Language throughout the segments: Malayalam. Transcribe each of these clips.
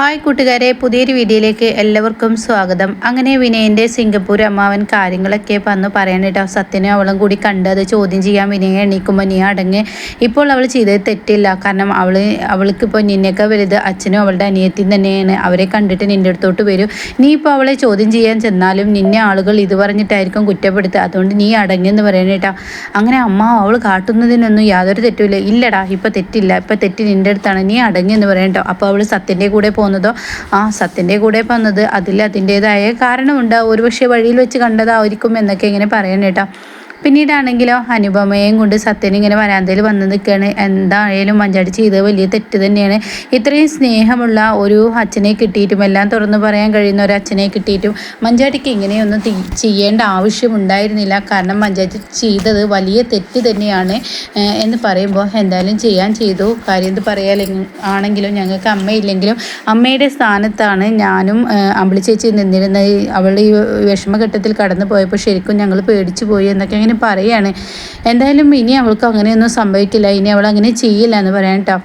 ഹായ് കൂട്ടുകാരെ പുതിയൊരു വീഡിയോയിലേക്ക് എല്ലാവർക്കും സ്വാഗതം. അങ്ങനെ വിനയന്റെ സിംഗപ്പൂർ അമ്മാവൻ കാര്യങ്ങളൊക്കെ വന്ന് പറയാനിട്ടോ സത്യനും അവളും കൂടി കണ്ട് അത് ചോദ്യം ചെയ്യാൻ വിനയ എണീക്കുമ്പോൾ നീ അടങ്ങ്. ഇപ്പോൾ അവൾ ചെയ്തത് തെറ്റില്ല. കാരണം അവൾ അവൾക്ക് ഇപ്പോൾ നിന്നേക്കാൾ വലുത് അച്ഛനും അവളുടെ അനിയത്തിയും തന്നെയാണ്. അവരെ കണ്ടിട്ട് നിന്റെ അടുത്തോട്ട് വരും. നീ ഇപ്പോൾ അവളെ ചോദ്യം ചെയ്യാൻ ചെന്നാലും നിന്നെ ആളുകൾ ഇത് പറഞ്ഞിട്ടായിരിക്കും കുറ്റപ്പെടുത്തുക. അതുകൊണ്ട് നീ അടങ്ങെന്ന് പറയണേട്ടാ അങ്ങനെ അമ്മ അവൾ കാട്ടുന്നതിനൊന്നും യാതൊരു തെറ്റുമില്ല. ഇല്ലടാ ഇപ്പോൾ തെറ്റില്ല. ഇപ്പോൾ തെറ്റ് നിന്റെ അടുത്താണ്. നീ അടങ്ങെന്ന് കേട്ടോ. അപ്പോൾ അവൾ സത്യന്റെ കൂടെ പോകുന്നതോ? ആ സത്യന്റെ കൂടെ പോകുന്നത് അതിൽ അതിന്റേതായ കാരണമുണ്ട്. ഒരുപക്ഷെ വഴിയിൽ വെച്ച് കണ്ടതായിരിക്കും എന്നൊക്കെ ഇങ്ങനെ പറയണേട്ടാ. പിന്നീടാണെങ്കിലോ അനുപമയും കൊണ്ട് സത്യൻ ഇങ്ങനെ വരാന്തയിൽ വന്ന് നിൽക്കുകയാണ്. എന്തായാലും മഞ്ചാടി ചെയ്തത് വലിയ തെറ്റ് തന്നെയാണ്. ഇത്രയും സ്നേഹമുള്ള ഒരു അച്ഛനെ കിട്ടിയിട്ടും എല്ലാം തുറന്നു പറയാൻ കഴിയുന്ന ഒരു അച്ഛനെ കിട്ടിയിട്ടും മഞ്ചാടിക്ക് ഇങ്ങനെയൊന്നും ചെയ്യേണ്ട ആവശ്യമുണ്ടായിരുന്നില്ല കാരണം മഞ്ചാടി ചെയ്തത് വലിയ തെറ്റ് തന്നെയാണ് എന്ന് പറയുമ്പോൾ എന്തായാലും ചെയ്യാൻ ചെയ്തു. കാര്യം എന്ത് പറയാൻ ആണെങ്കിലും ഞങ്ങൾക്ക് അമ്മയില്ലെങ്കിലും അമ്മയുടെ സ്ഥാനത്താണ് ഞാനും അമ്പിളി ചേച്ചി നിന്നിരുന്നത്. അവൾ ഈ വിഷമഘട്ടത്തിൽ കടന്നു പോയപ്പോൾ ശരിക്കും ഞങ്ങൾ പേടിച്ചു പോയി എന്നൊക്കെ പറയാണ് എന്തായാലും ഇനി അവൾക്ക് അങ്ങനെയൊന്നും സംഭവിക്കില്ല ഇനി അവൾ അങ്ങനെ ചെയ്യില്ല എന്ന് പറയാം കേട്ടോ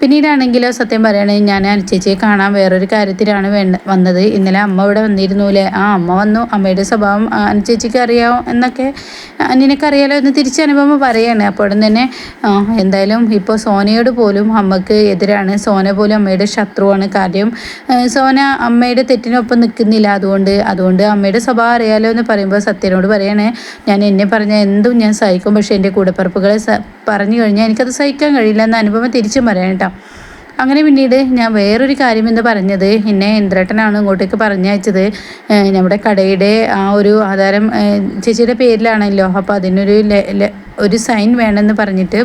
പിന്നീടാണെങ്കിലോ സത്യം പറയുകയാണെങ്കിൽ ഞാൻ അനുചേച്ചിയെ കാണാൻ വേറൊരു കാര്യത്തിലാണ് വേണ്ട വന്നത്. ഇന്നലെ അമ്മ ഇവിടെ വന്നിരുന്നുല്ലേ ആ അമ്മ വന്നു. അമ്മയുടെ സ്വഭാവം അനുചേച്ചിക്ക് അറിയാമോ എന്നൊക്കെ നിനക്കറിയാലോ എന്ന് തിരിച്ചനുഭവം പറയാണ്. അപ്പോൾ തന്നെ എന്തായാലും ഇപ്പോൾ സോനയോട് പോലും അമ്മയ്ക്ക് എതിരാണ്. സോന പോലും അമ്മയുടെ ശത്രുവാണ്. കാര്യം സോന അമ്മയുടെ തെറ്റിനൊപ്പം നിൽക്കുന്നില്ല അതുകൊണ്ട്. അതുകൊണ്ട് അമ്മയുടെ സ്വഭാവം അറിയാലോ എന്ന് പറയുമ്പോൾ സത്യനോട് പറയാണ്. ഞാൻ എന്നെ പറഞ്ഞ എന്തും ഞാൻ സഹിക്കും. പക്ഷേ എന്റെ കൂടെപ്പറപ്പുകളെ പറഞ്ഞു കഴിഞ്ഞാൽ എനിക്കത് സഹിക്കാൻ കഴിയില്ല എന്ന അനുഭവം തിരിച്ചും പറയാം കേട്ടോ അങ്ങനെ പിന്നീട് ഞാൻ വേറൊരു കാര്യം എന്ന് പറഞ്ഞത്. എന്നെ ഇന്ദ്രേട്ടനാണ് ഇങ്ങോട്ടേക്ക് പറഞ്ഞയച്ചത്. നമ്മുടെ കടയുടെ ആ ഒരു ആധാരം ചേച്ചിയുടെ പേരിലാണല്ലോ. അപ്പോൾ അതിനൊരു ഒരു സൈൻ വേണമെന്ന് പറഞ്ഞിട്ട്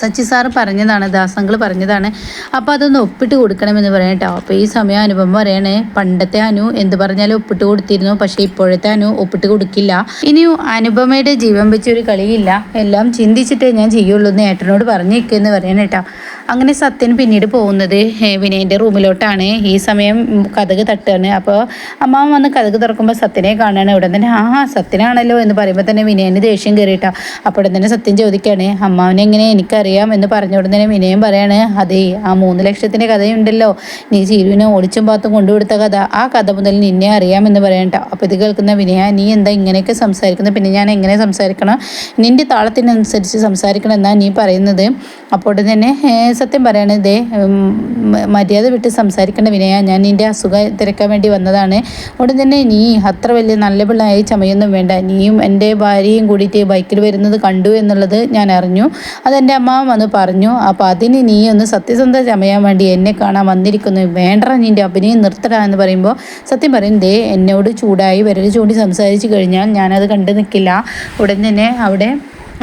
സച്ചി സാറ് പറഞ്ഞതാണ് ദാസങ്ങൾ പറഞ്ഞതാണ്. അപ്പോൾ അതൊന്ന് ഒപ്പിട്ട് കൊടുക്കണമെന്ന് പറയണം കേട്ടോ അപ്പോൾ ഈ സമയം അനുഭവം പറയണേ പണ്ടത്തെ അനു എന്ത് പറഞ്ഞാലും ഒപ്പിട്ട് കൊടുത്തിരുന്നു പക്ഷേ ഇപ്പോഴത്തെ അനു ഒപ്പിട്ട് കൊടുക്കില്ല. ഇനി അനുപമയുടെ ജീവൻ വെച്ചൊരു കളിയില്ല. എല്ലാം ചിന്തിച്ചിട്ടേ ഞാൻ ചെയ്യുള്ളൂ എന്ന് ഏട്ടനോട് പറഞ്ഞേക്കെന്ന് പറയണ കേട്ടോ അങ്ങനെ സത്യൻ പിന്നീട് പോകുന്നത് വിനയന്റെ റൂമിലോട്ടാണ്. ഈ സമയം കഥക് തട്ടുകയാണ് അപ്പോൾ അമ്മാവൻ വന്ന് കഥക് തുറക്കുമ്പോൾ സത്യനെ കാണുകയാണ് ഇവിടെ തന്നെ ആ സത്യനാണല്ലോ എന്ന് പറയുമ്പോൾ തന്നെ വിനയന് ദേഷ്യം കയറിയിട്ടാ അപ്പോൾ തന്നെ സത്യം ചോദിക്കുകയാണ് അമ്മാവനെ എങ്ങനെ എനിക്കറിയാം? എന്ന് പറഞ്ഞ തന്നെ വിനയം പറയാണ് അതേ ആ മൂന്ന് ലക്ഷത്തിന്റെ കഥയുണ്ടല്ലോ. നീ ചീരുവിനെ ഓടിച്ചും പാത്തും കൊണ്ടുകൊടുത്ത കഥ. ആ കഥ മുതൽ നിന്നെ അറിയാമെന്ന് പറയണ്ട. അപ്പോൾ ഇത് കേൾക്കുന്ന വിനയ നീ എന്താ ഇങ്ങനെയൊക്കെ സംസാരിക്കുന്നത് പിന്നെ ഞാൻ എങ്ങനെ സംസാരിക്കണം? നിന്റെ താളത്തിനനുസരിച്ച് സംസാരിക്കണം എന്നാണ് നീ പറയുന്നത്. അപ്പോൾ തന്നെ സത്യം പറയണത് മര്യാദ വിട്ട് സംസാരിക്കേണ്ട വിനയ. ഞാൻ നിന്റെ അസുഖം തിരക്കാൻ വേണ്ടി വന്നതാണ്. ഉടൻ തന്നെ നീ അത്ര വലിയ നല്ല പിള്ളയായി ചമയൊന്നും വേണ്ട. നീയും എന്റെ ഭാര്യയും കൂടിയിട്ട് ബൈക്കിൽ വരുന്നത് കണ്ടു എന്നുള്ളത് ഞാൻ അറിഞ്ഞു. അതെന്റെ അമ്മ വന്ന് പറഞ്ഞു അപ്പോൾ അതിന് നീ ഒന്ന് സത്യസന്ധ ചമയാൻ വേണ്ടി എന്നെ കാണാൻ വന്നിരിക്കുന്നു. വേണ്ട നിന്റെ അഭിനയം നിർത്തടാ എന്ന് പറയുമ്പോൾ സത്യം പറയും ദേ എന്നോട് ചൂടായി വിരൽ ചൂണ്ടി സംസാരിച്ചു കഴിഞ്ഞാൽ ഞാനത് കണ്ടു നിൽക്കില്ല. ഉടൻ തന്നെ അവിടെ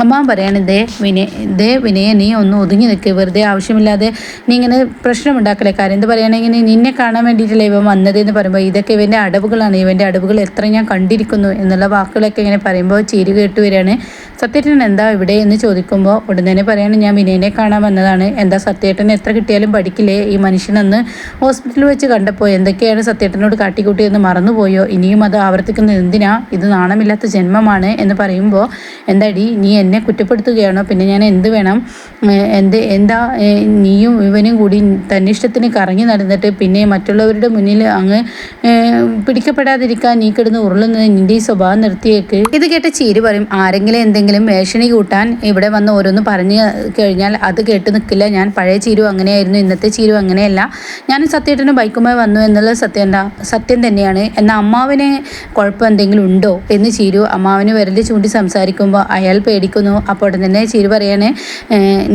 അമ്മ പറയാണ് ദേ വിനയ ദേ വിനയ നീ ഒന്ന് ഒതുങ്ങി നിൽക്ക് വെറുതെ ആവശ്യമില്ലാതെ നീ ഇങ്ങനെ പ്രശ്നമുണ്ടാക്കലേ കാര്യം എന്ത് പറയുകയാണെങ്കിൽ നിന്നെ കാണാൻ വേണ്ടിയിട്ടല്ലേ ഇവൻ വന്നത് എന്ന് പറയുമ്പോൾ ഇതൊക്കെ ഇവന്റെ അടവുകളാണ്. ഇവന്റെ അടവുകൾ എത്ര ഞാൻ കണ്ടിരിക്കുന്നു എന്നുള്ള വാക്കുകളൊക്കെ ഇങ്ങനെ പറയുമ്പോൾ ചീര് കേട്ട് വരികയാണ്. സത്യേട്ടൻ എന്താ ഇവിടെ എന്ന് ചോദിക്കുമ്പോൾ ഉടൻ തന്നെ പറയാണ് ഞാൻ വിനയനെ കാണാൻ വന്നതാണ്. എന്താ സത്യേട്ടൻ എത്ര കിട്ടിയാലും പഠിക്കില്ലേ? ഈ മനുഷ്യനന്ന് ഹോസ്പിറ്റലിൽ വെച്ച് കണ്ടപ്പോൾ എന്തൊക്കെയാണ് സത്യേട്ടനോട് കാട്ടിക്കൂട്ടിയെന്ന് മറന്നുപോയോ? ഇനിയും അത് ആവർത്തിക്കുന്നത് എന്തിനാ? ഇത് നാണമില്ലാത്ത ജന്മമാണ് എന്ന് പറയുമ്പോൾ എന്താടി നീ എന്നെ കുറ്റപ്പെടുത്തുകയാണ്? പിന്നെ ഞാൻ എന്ത് വേണം? എന്ത് എന്താ നീയും ഇവനും കൂടി തന്നിഷ്ടത്തിന് കറങ്ങി നടന്നിട്ട് പിന്നെ മറ്റുള്ളവരുടെ മുന്നിൽ അങ്ങ് പിടിക്കപ്പെടാതിരിക്കാൻ നീ കിടന്ന് ഉരുളുന്നത് നിന്റെ ഈ സ്വഭാവം നിർത്തിയേക്ക്. ഇത് കേട്ട ചീര് പറയും ആരെങ്കിലും എന്തെങ്കിലും വേഷണി കൂട്ടാൻ ഇവിടെ വന്ന് ഓരോന്ന് പറഞ്ഞു കഴിഞ്ഞാൽ അത് കേട്ട് നിൽക്കില്ല. ഞാൻ പഴയ ചീരു അങ്ങനെയായിരുന്നു ഇന്നത്തെ ചീരു അങ്ങനെയല്ല. ഞാൻ സത്യേട്ടന് ബൈക്കുമായി വന്നു എന്നുള്ളത് സത്യം സത്യം തന്നെയാണ്. എന്നാൽ അമ്മാവിനെ കുഴപ്പം എന്തെങ്കിലും ഉണ്ടോ? എന്ന് ചീരു അമ്മാവിന് വിരൽ ചൂണ്ടി സംസാരിക്കുമ്പോൾ അയാൾ പേടിക്കും വിളിക്കുന്നു അപ്പോൾ തന്നെ ചിരി പറയണേ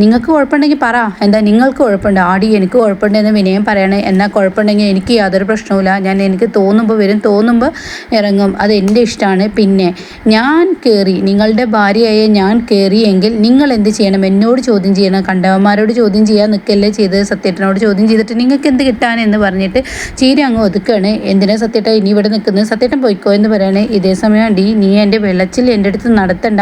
നിങ്ങൾക്ക് കുഴപ്പമുണ്ടെങ്കിൽ പറ. എന്താ നിങ്ങൾക്ക് കുഴപ്പമുണ്ട്? ആടി എനിക്ക് കുഴപ്പമുണ്ടെന്ന് വിനയം പറയണേ. എന്നാൽ കുഴപ്പമുണ്ടെങ്കിൽ എനിക്ക് യാതൊരു പ്രശ്നവുമില്ല. ഞാൻ എനിക്ക് തോന്നുമ്പോൾ വരും. തോന്നുമ്പോൾ ഇറങ്ങും. അത് എന്റെ ഇഷ്ടമാണ് പിന്നെ ഞാൻ കയറി നിങ്ങളുടെ ഭാര്യയായ ഞാൻ കയറിയെങ്കിൽ നിങ്ങൾ എന്ത് ചെയ്യണം? എന്നോട് ചോദ്യം ചെയ്യണം. കണ്ടവന്മാരോട് ചോദ്യം ചെയ്യാൻ നിൽക്കല്ലേ ചെയ്ത് സത്യേട്ടനോട് ചോദ്യം ചെയ്തിട്ട് നിങ്ങൾക്ക് എന്ത് കിട്ടാനെന്ന് പറഞ്ഞിട്ട് ചീര അങ്ങ് ഒതുക്കുകയാണ് എന്തിനാ സത്യേട്ട ഇനി ഇവിടെ നിൽക്കുന്നത്? സത്യേട്ടൻ പോയിക്കോ എന്ന് പറയണേ. ഇതേ സമയം ഡി നീ എന്റെ വെള്ളച്ചിൽ എന്റെ അടുത്ത് നടത്തണ്ട.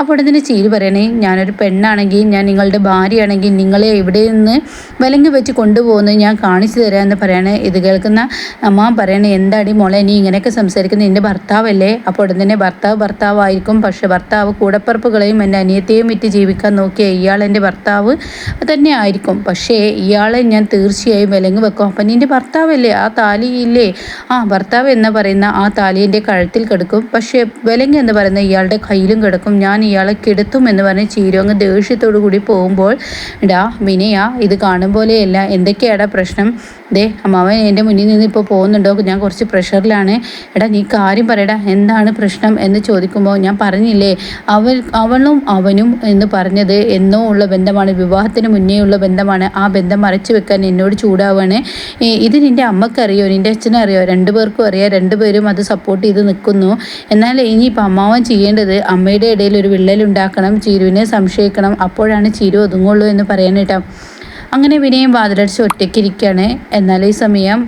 അപ്പോൾ ഇതിന് തന്നെ ചീരി പറയണേ. ഞാനൊരു പെണ്ണാണെങ്കിൽ ഞാൻ നിങ്ങളുടെ ഭാര്യയാണെങ്കിൽ നിങ്ങളെ എവിടെ നിന്ന് വിലങ്ങി വെച്ച് കൊണ്ടുപോകുന്നത് ഞാൻ കാണിച്ചു തരാമെന്ന് പറയണേ. ഇത് കേൾക്കുന്ന അമ്മ പറയണേ എന്താടി മോളെ നീ ഇങ്ങനെയൊക്കെ സംസാരിക്കുന്നത് എന്റെ ഭർത്താവല്ലേ? അപ്പോൾ ഉടൻ തന്നെ ഭർത്താവ് ഭർത്താവായിരിക്കും. പക്ഷേ ഭർത്താവ് കൂടപ്പറപ്പുകളെയും എന്റെ അനിയത്തെയും വിറ്റ് ജീവിക്കാൻ നോക്കിയ ഇയാൾ എന്റെ ഭർത്താവ് തന്നെ ആയിരിക്കും. പക്ഷേ ഇയാളെ ഞാൻ തീർച്ചയായും വിലങ്ങി വെക്കും. അപ്പം നിന്റെ ഭർത്താവല്ലേ? ആ താലിയില്ലേ? ആ ഭർത്താവ് എന്ന് പറയുന്ന ആ താലിന്റെ കഴുത്തിൽ കിടക്കും. പക്ഷേ വിലങ്ങ് എന്ന് പറയുന്ന ഇയാളുടെ കയ്യിലും കിടക്കും. ഞാൻ ഇയാളെ കെടുത്തും എന്ന് പറഞ്ഞ് ചീരോങ്ങ് ദേഷ്യത്തോടു കൂടി പോകുമ്പോൾ ഡാ വിനയ ഇത് കാണും പോലെയല്ല. എന്തൊക്കെയാടാ പ്രശ്നം? ദേ അമ്മാവൻ എന്റെ മുന്നിൽ നിന്ന് ഇപ്പോൾ പോകുന്നുണ്ടോ? ഞാൻ കുറച്ച് പ്രഷറിലാണ്. എടാ നീ കാര്യം പറയടാ. എന്താണ് പ്രശ്നം? എന്ന് ചോദിക്കുമ്പോൾ ഞാൻ പറഞ്ഞില്ലേ അവൾ അവളും അവനും എന്ന് പറഞ്ഞത് എന്നോ ഉള്ള ബന്ധമാണ്. വിവാഹത്തിന് മുന്നേ ഉള്ള ബന്ധമാണ്. ആ ബന്ധം മറച്ചു വെക്കാൻ എന്നോട് ചൂടാവാണ്. ഇത് നിന്റെ അമ്മക്കറിയോ? നിന്റെ അച്ഛനറിയോ? രണ്ടുപേർക്കും അറിയാം. രണ്ടുപേരും അത് സപ്പോർട്ട് ചെയ്ത് നിൽക്കുന്നു. എന്നാൽ ഇനിയിപ്പോൾ അമ്മാവൻ ചെയ്യേണ്ടത് അമ്മയുടെ ഇടയിൽ ഒരു വിള്ളലുണ്ടാക്കണം ചീരുവിനെ സംശയിക്കണം അപ്പോഴാണ് ചീരു ഒതുങ്ങുള്ളൂ എന്ന് പറയാനേട്ടാ അങ്ങനെ വിനയം വാതിലടിച്ച് ഒറ്റയ്ക്കിരിക്കുകയാണ്. എന്നാൽ ഈ സമയം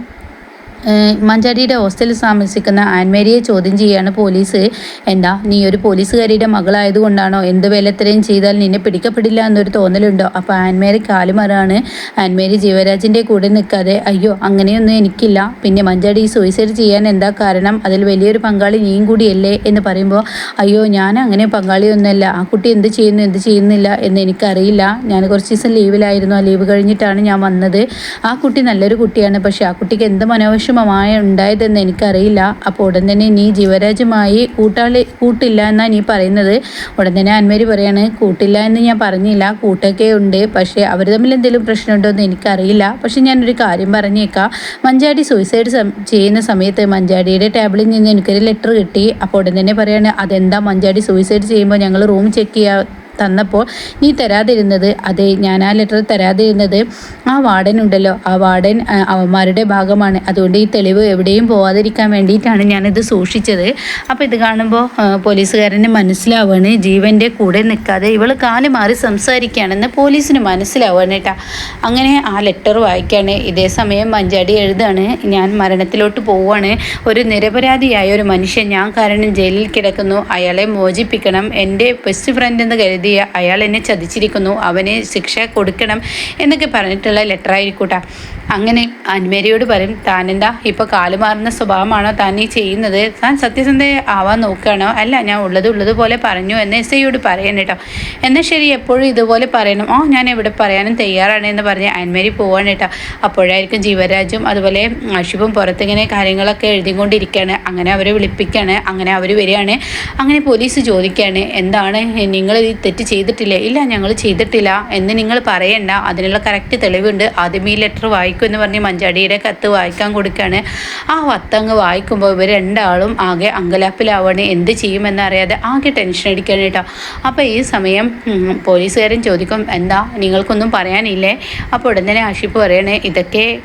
മഞ്ചാടിയുടെ ഹോസ്റ്റലിൽ താമസിക്കുന്ന ആൻമേരിയെ ചോദ്യം ചെയ്യാണ് പോലീസ്. എന്താ നീ ഒരു പോലീസുകാരിയുടെ മകളായതുകൊണ്ടാണോ? എന്ത് വേലത്രയും ചെയ്താൽ നിന്നെ പിടിക്കപ്പെടില്ല എന്നൊരു തോന്നലുണ്ടോ? അപ്പോൾ ആൻമേരി കാലുമറാണ്. ആൻമേരി ജീവരാജിന്റെ കൂടെ നിൽക്കാതെ അയ്യോ അങ്ങനെയൊന്നും എനിക്കില്ല. പിന്നെ മഞ്ചാടി സൂയിസൈഡ് ചെയ്യാൻ എന്താ കാരണം? അതിൽ വലിയൊരു പങ്കാളി നീയും കൂടിയല്ലേ? എന്ന് പറയുമ്പോൾ അയ്യോ ഞാൻ അങ്ങനെ പങ്കാളിയൊന്നുമല്ല. ആ കുട്ടി എന്ത് ചെയ്യുന്നു എന്ത് ചെയ്യുന്നില്ല എന്ന് എനിക്കറിയില്ല. ഞാൻ കുറച്ച് ദിവസം ലീവിലായിരുന്നു ആ ലീവ് കഴിഞ്ഞിട്ടാണ് ഞാൻ വന്നത്. ആ കുട്ടി നല്ലൊരു കുട്ടിയാണ്. പക്ഷേ ആ കുട്ടിക്ക് എന്ത് മനോവശം വിഷമമായ ഉണ്ടായതെന്ന് എനിക്കറിയില്ല. അപ്പോൾ ഉടൻ തന്നെ നീ ജീവരാജുമായി കൂട്ടാളി കൂട്ടില്ല എന്നാണ് നീ പറയുന്നത്. ഉടൻ തന്നെ അന്മേരി പറയാണ് കൂട്ടില്ല എന്ന് ഞാൻ പറഞ്ഞില്ല. കൂട്ടൊക്കെ ഉണ്ട്. പക്ഷേ അവർ തമ്മിൽ എന്തെങ്കിലും പ്രശ്നമുണ്ടോ എന്ന് എനിക്കറിയില്ല. പക്ഷേ ഞാനൊരു കാര്യം പറഞ്ഞേക്കാം. മഞ്ചാടി സൂയിസൈഡ് ചെയ്യുന്ന സമയത്ത് മഞ്ചാടിയുടെ ടേബിളിൽ നിന്ന് എനിക്കൊരു ലെറ്റർ കിട്ടി. അപ്പോൾ ഉടൻ തന്നെ പറയാണ് അതെന്താ മഞ്ചാടി സൂയിസൈഡ് ചെയ്യുമ്പോൾ ഞങ്ങൾ റൂം ചെക്ക് ചെയ്യുക തന്നപ്പോൾ നീ തരാതിരുന്നത് അതെ ഞാൻ ആ ലെറ്റർ തരാതിരുന്നത് ആ വാർഡൻ ഉണ്ടല്ലോ ആ വാർഡൻ അവന്മാരുടെ ഭാഗമാണ്. അതുകൊണ്ട് ഈ തെളിവ് എവിടെയും പോവാതിരിക്കാൻ വേണ്ടിയിട്ടാണ് ഞാനിത് സൂക്ഷിച്ചത്. അപ്പോൾ ഇത് കാണുമ്പോൾ പോലീസുകാരന് മനസ്സിലാവുകയാണ് ജീവന്റെ കൂടെ നിൽക്കാതെ ഇവൾ കാൽ മാറി സംസാരിക്കുകയാണെന്ന് പോലീസിന് മനസ്സിലാവുകയാണ് കേട്ടോ. അങ്ങനെ ആ ലെറ്റർ വായിക്കുകയാണ് ഇതേ സമയം മഞ്ചാടി എഴുതാണ്. ഞാൻ മരണത്തിലോട്ട് പോവുകയാണ്. ഒരു നിരപരാധിയായ ഒരു മനുഷ്യൻ ഞാൻ കാരണം ജയിലിൽ കിടക്കുന്നു. അയാളെ മോചിപ്പിക്കണം. എന്റെ ബെസ്റ്റ് ഫ്രണ്ട് എന്ന് കരുതി എഴുതിയ അയാൾ എന്നെ ചതിച്ചിരിക്കുന്നു അവന് ശിക്ഷ കൊടുക്കണം എന്നൊക്കെ പറഞ്ഞിട്ടുള്ള ലെറ്റർ ആയിരിക്കൂട്ടാ. അങ്ങനെ അന്മേരിയോട് പറയും താനെന്താ ഇപ്പോൾ കാലുമാറുന്ന സ്വഭാവമാണോ താൻ ഈ ചെയ്യുന്നത്? താൻ സത്യസന്ധ ആവാൻ നോക്കുകയാണോ? അല്ല ഞാൻ ഉള്ളത് ഉള്ളതുപോലെ പറഞ്ഞു എന്ന് എസ് ഐയോട് പറയണം കേട്ടോ. എന്നാൽ ശരി എപ്പോഴും ഇതുപോലെ പറയണം. ഓ ഞാൻ എവിടെ പറയാനും തയ്യാറാണ് എന്ന് പറഞ്ഞ് അന്മേരി പോവാണ് കേട്ടോ. അപ്പോഴായിരിക്കും ജീവരാജും അതുപോലെ അശുഭും പുറത്തിങ്ങനെ കാര്യങ്ങളൊക്കെ എഴുതിക്കൊണ്ടിരിക്കുകയാണ്. അങ്ങനെ അവരെ വിളിപ്പിക്കുകയാണ്. അങ്ങനെ അവർ വരികയാണ്. അങ്ങനെ പോലീസ് ചോദിക്കുകയാണ് എന്താണ്? നിങ്ങൾ ഈ തെറ്റ് ചെയ്തിട്ടില്ലേ? ഇല്ല ഞങ്ങൾ ചെയ്തിട്ടില്ല എന്ന് നിങ്ങൾ പറയണ്ട. അതിനുള്ള കറക്റ്റ് തെളിവുണ്ട്. ആദ്യം ഈ ലെറ്റർ വായിക്കും. എന്ന് പറഞ്ഞ് മഞ്ചാടിയുടെ കത്ത് വായിക്കാൻ കൊടുക്കുകയാണ്. ആ വത്തങ്ങ് വായിക്കുമ്പോൾ ഇവർ രണ്ടാളും ആകെ അങ്കലാപ്പിലാവണേ. എന്ത് ചെയ്യുമെന്നറിയാതെ ആകെ ടെൻഷൻ അടിക്കാണ് കേട്ടോ. അപ്പോൾ ഈ സമയം പോലീസുകാരൻ ചോദിക്കും എന്താ നിങ്ങൾക്കൊന്നും പറയാനില്ലേ? അപ്പോൾ ഉടൻ തന്നെ ആഷിപ്പ് പറയണേ ഇതൊക്കെ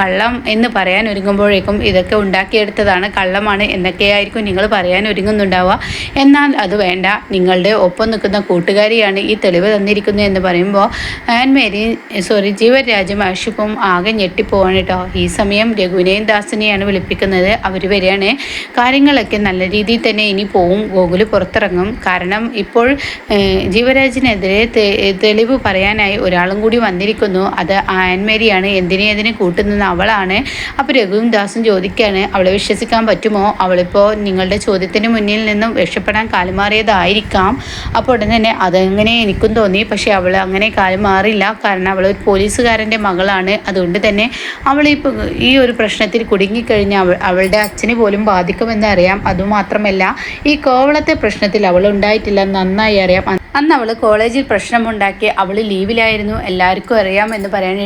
കള്ളം എന്ന് പറയാൻ ഒരുങ്ങുമ്പോഴേക്കും ഇതൊക്കെ ഉണ്ടാക്കിയെടുത്തതാണ് കള്ളമാണ്. എന്നൊക്കെയായിരിക്കും നിങ്ങൾ പറയാൻ ഒരുങ്ങുന്നുണ്ടാവുക. എന്നാൽ അത് വേണ്ട. നിങ്ങളുടെ ഒപ്പം നിൽക്കുന്ന കൂട്ടുകാരിയാണ് ഈ തെളിവ് തന്നിരിക്കുന്നത് എന്ന് പറയുമ്പോൾ ആൻ മേരി സോറി ജീവരാജും ആഷിപ്പും ആകെ ഞെട്ടിപ്പോവാണ് കേട്ടോ ഈ സമയം രഘുവിനെയും ദാസിനെയാണ് വിളിപ്പിക്കുന്നത്. അവർ വരികയാണ്. കാര്യങ്ങളൊക്കെ നല്ല രീതിയിൽ തന്നെ ഇനി പോവും. ഗോകുൽ പുറത്തിറങ്ങും. കാരണം ഇപ്പോൾ ജീവരാജിനെതിരെ തെളിവ് പറയാനായി ഒരാളും കൂടി വന്നിരിക്കുന്നു. അത് ആൻമേരിയാണ്. എന്തിനെ അതിനെ കൂട്ടുന്നത്? അവളാണ്. അപ്പോൾ രഘുവും ദാസും ചോദിക്കുകയാണ് അവളെ വിശ്വസിക്കാൻ പറ്റുമോ? അവളിപ്പോൾ നിങ്ങളുടെ ചോദ്യത്തിന് മുന്നിൽ നിന്നും രക്ഷപ്പെടാൻ കാലുമാറിയതായിരിക്കാം അപ്പോൾ ഉടൻ തന്നെ അതങ്ങനെ എനിക്കും തോന്നി. പക്ഷേ അവൾ അങ്ങനെ കാലുമാറില്ല കാരണം അവൾ ഒരു പോലീസുകാരന്റെ മകളാണ്. അതുകൊണ്ട് തന്നെ അവൾ ഇപ്പോൾ ഈ ഒരു പ്രശ്നത്തിൽ കുടുങ്ങിക്കഴിഞ്ഞാൽ അവൾ അവളുടെ അച്ഛനെ പോലും ബാധിക്കുമെന്ന് അറിയാം. അതുമാത്രമല്ല ഈ കോവളത്തെ പ്രശ്നത്തിൽ അവൾ ഉണ്ടായിട്ടില്ല. നന്നായി അറിയാം. അന്ന് അവൾ കോളേജിൽ പ്രശ്നമുണ്ടാക്കി അവൾ ലീവിലായിരുന്നു. എല്ലാവർക്കും അറിയാം എന്ന് പറയാൻ